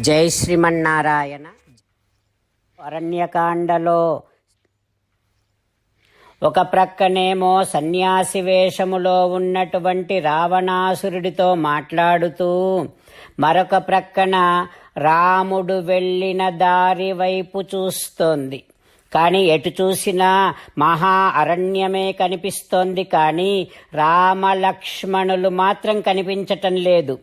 జై శ్రీమన్నారాయణ. అరణ్యకాండలో ఒక ప్రక్కనేమో సన్యాసి వేషములో ఉన్నటువంటి రావణాసురుడితో మాట్లాడుతూ మరొక ప్రక్కన రాముడు వెళ్ళిన దారి వైపు చూస్తోంది. కానీ ఎటు చూసినా మహా అరణ్యమే కనిపిస్తోంది. కానీ రామలక్ష్మణులు మాత్రం కనిపించటం లేదు.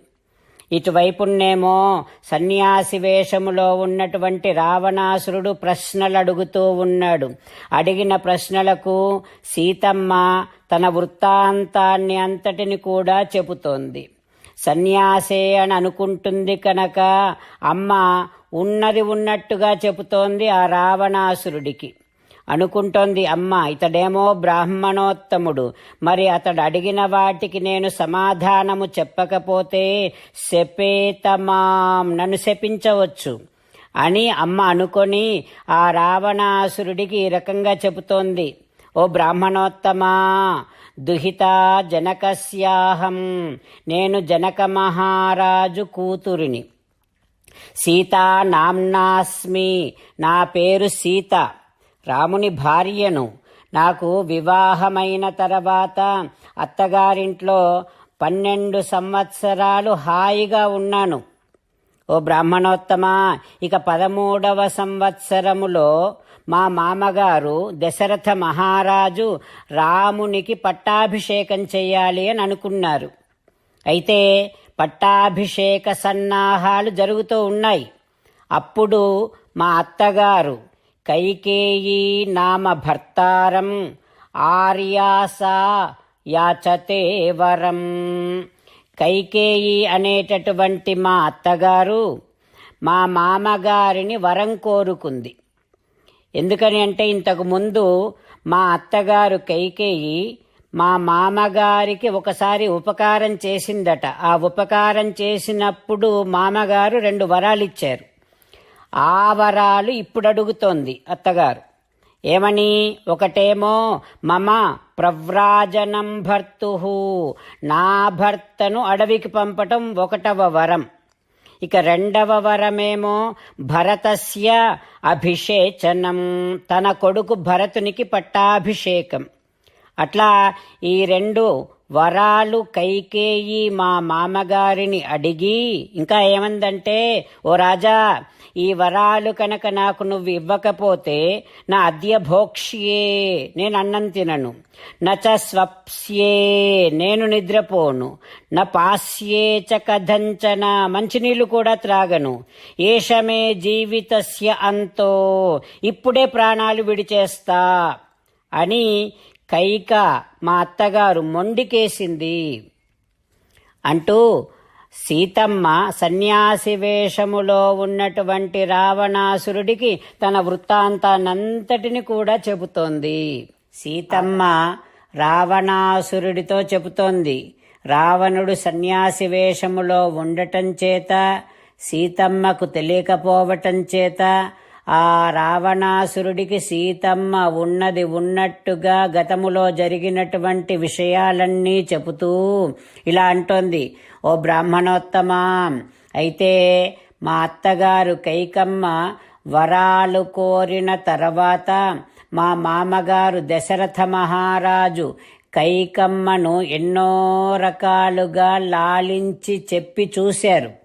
ఇటువైపున్నేమో సన్యాసి వేషములో ఉన్నటువంటి రావణాసురుడు ప్రశ్నలు అడుగుతూ ఉన్నాడు. అడిగిన ప్రశ్నలకు సీతమ్మ తన వృత్తాంతాన్ని అంతటిని కూడా చెబుతోంది. సన్యాసే అని అనుకుంటుంది కనుక అమ్మ ఉన్నది ఉన్నట్టుగా చెబుతోంది ఆ రావణాసురుడికి. అనుకుంటోంది అమ్మ ఇతడేమో బ్రాహ్మణోత్తముడు. మరి అతడు అడిగిన వాటికి నేను సమాధానము చెప్పకపోతే శపేతమాం నన్ను శపించవచ్చు. అని అమ్మ అనుకొని ఆ రావణాసురుడికి ఈ రకంగా చెబుతోంది. ఓ బ్రాహ్మణోత్తమా దుహిత జనకస్యాహం నేను జనక మహారాజు కూతురిని. సీతా నామ్నాస్మి నా పేరు సీత. రాముని భార్యను నాకు వివాహమైన తర్వాత అత్తగారింట్లో పన్నెండు సంవత్సరాలు హాయిగా ఉన్నాను. ఓ బ్రాహ్మణోత్తమ ఇక పదమూడవ సంవత్సరములో మా మామగారు దశరథ మహారాజు రామునికి పట్టాభిషేకం చేయాలి అని అనుకున్నారు. అయితే పట్టాభిషేక సన్నాహాలు జరుగుతూ ఉన్నాయి. అప్పుడు మా అత్తగారు కైకేయీ నామ భర్తారం ఆర్యాసా యాచతే వరం. కైకేయి అనేటటువంటి మా అత్తగారు మా మామగారిని వరం కోరుకుంది. ఎందుకని అంటే ఇంతకు ముందు మా అత్తగారు కైకేయి మా మామగారికి ఒకసారి ఉపకారం చేసిందట. ఆ ఉపకారం చేసినప్పుడు మామగారు రెండు వరాలు ఇచ్చారు ఆ వరాలు ఇప్పుడు అడుగుతోంది అత్తగారు. ఏమని? ఒకటేమో మమ ప్రవ్రాజనం భర్తు నా భర్తను అడవికి పంపటం ఒకటవ వరం. ఇక రెండవ వరమేమో భరతస్య అభిషేచనం. తన కొడుకు భరతునికి పట్టాభిషేకం. అట్లా ఈ రెండు వరాలు కైకేయి మా మామగారిని అడిగి ఇంకా ఏమందంటే ఓ రాజా ఈ వరాలు కనుక నాకు నువ్వు ఇవ్వకపోతే నా అద్యభోక్ష్యే నేను అన్నం తినను. నచ స్వప్స్యే నేను నిద్రపోను. న పాస్యే చ కథంచన మంచినీళ్ళు కూడా త్రాగను. ఏషమే జీవితస్య అంతో ఇప్పుడే ప్రాణాలు విడిచేస్తా అని కైక మా అత్తగారు మొండికేసింది. అంటూ సీతమ్మ సన్యాసి వేషములో ఉన్నటువంటి రావణాసురుడికి తన వృత్తాంతానంతటిని కూడా చెబుతోంది. సీతమ్మ రావణాసురుడితో చెబుతోంది. రావణుడు సన్యాసి వేషములో ఉండటం చేత సీతమ్మకు తెలియకపోవటం చేత ఆ రావణాసురుడికి సీతమ్మ ఉన్నది ఉన్నట్టుగా గతములో జరిగినటువంటి విషయాలన్నీ చెబుతూ ఇలా అంటోంది. ఓ బ్రాహ్మణోత్తమా అయితే మా అత్తగారు కైకమ్మ వరాలు కోరిన తర్వాత మా మామగారు దశరథ మహారాజు కైకమ్మను ఎన్నో రకాలుగా లాలించి చెప్పి చూశారు.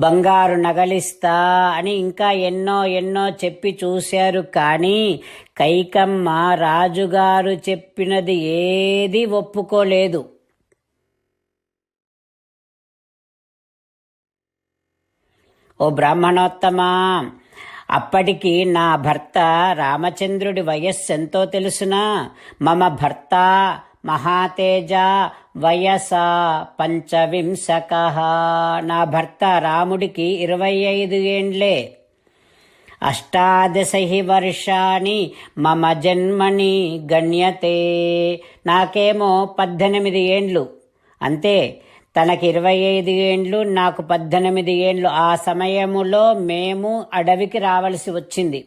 బంగారు నగలిస్తా అని ఇంకా ఎన్నో ఎన్నో చెప్పి చూశారు కానీ కైకమ్మ రాజుగారు చెప్పినది ఏది ఒప్పుకోలేదు. ఓ బ్రాహ్మణోత్తమా అప్పటికి నా భర్త రామచంద్రుడి వయస్సు ఎంతో తెలుసునా? మమ భర్త మహాతేజ వయస పంచవింశక. నా భర్త రాముడికి ఇరవై ఐదు ఏండ్లే. అష్టాదశ వర్షాని మమ జన్మని గణ్యతే. నాకేమో పద్దెనిమిది ఏండ్లు. అంతే తనకి ఇరవై ఐదు ఏండ్లు నాకు పద్దెనిమిది ఏండ్లు. ఆ సమయములో మేము అడవికి రావలసి వచ్చింది.